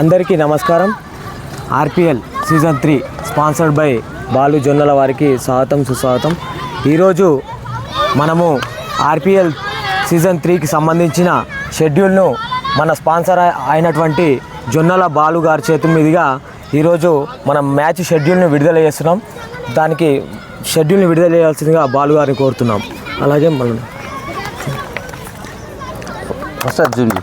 అందరికీ నమస్కారం. RPL season three sponsored by Balu Jonnala వారికి స్వాగతం సుస్వాగతం. ఈరోజు మనము ఆర్పిఎల్ సీజన్ త్రీకి సంబంధించిన షెడ్యూల్ను మన స్పాన్సర్ అయినటువంటి జొన్నల బాలు గారి చేతి మీదుగా ఈరోజు మనం మ్యాచ్ షెడ్యూల్ను విడుదల చేస్తున్నాం. దానికి షెడ్యూల్ని విడుదల చేయాల్సిందిగా బాలు గారిని కోరుతున్నాం. అలాగే మనం ఫస్ట్ అర్జున్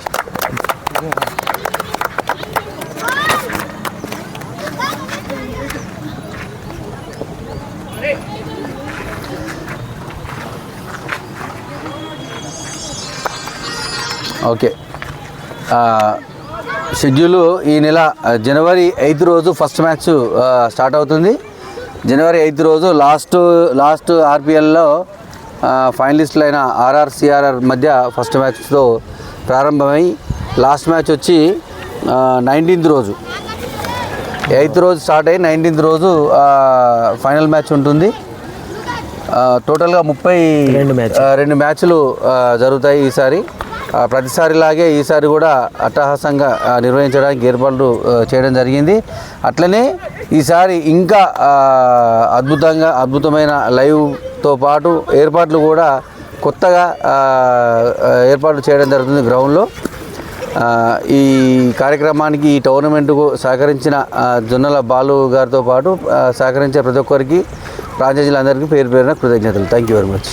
ఓకే. షెడ్యూలు ఈ నెల జనవరి ఎయిత్ రోజు ఫస్ట్ మ్యాచ్ స్టార్ట్ అవుతుంది. జనవరి ఎయిత్ రోజు లాస్ట్ లాస్ట్ ఆర్పిఎల్లో ఫైనలిస్టులు అయిన ఆర్ఆర్ సిఆర్ఆర్ మధ్య ఫస్ట్ మ్యాచ్తో ప్రారంభమై లాస్ట్ మ్యాచ్ వచ్చి నైన్టీన్త్ రోజు. ఎయిత్ రోజు స్టార్ట్ అయ్యి నైన్టీన్త్ రోజు ఫైనల్ మ్యాచ్ ఉంటుంది. టోటల్గా ముప్పై రెండు మ్యాచ్. ఆ, రెండు మ్యాచ్లు జరుగుతాయి ఈసారి. ప్రతిసారిలాగే ఈసారి కూడా అట్టహాసంగా నిర్వహించడానికి ఏర్పాట్లు చేయడం జరిగింది. అట్లనే ఈసారి ఇంకా అద్భుతంగా అద్భుతమైన లైవ్తో పాటు ఏర్పాట్లు కూడా కొత్తగా ఏర్పాట్లు చేయడం జరుగుతుంది గ్రౌండ్లో. ఈ కార్యక్రమానికి ఈ టోర్నమెంట్కు సహకరించిన జొన్నల బాలు గారితో పాటు సహకరించే ప్రతి ఒక్కరికి ఫ్రాంచైజీలందరికీ పేరు పేరున కృతజ్ఞతలు. Thank you very much.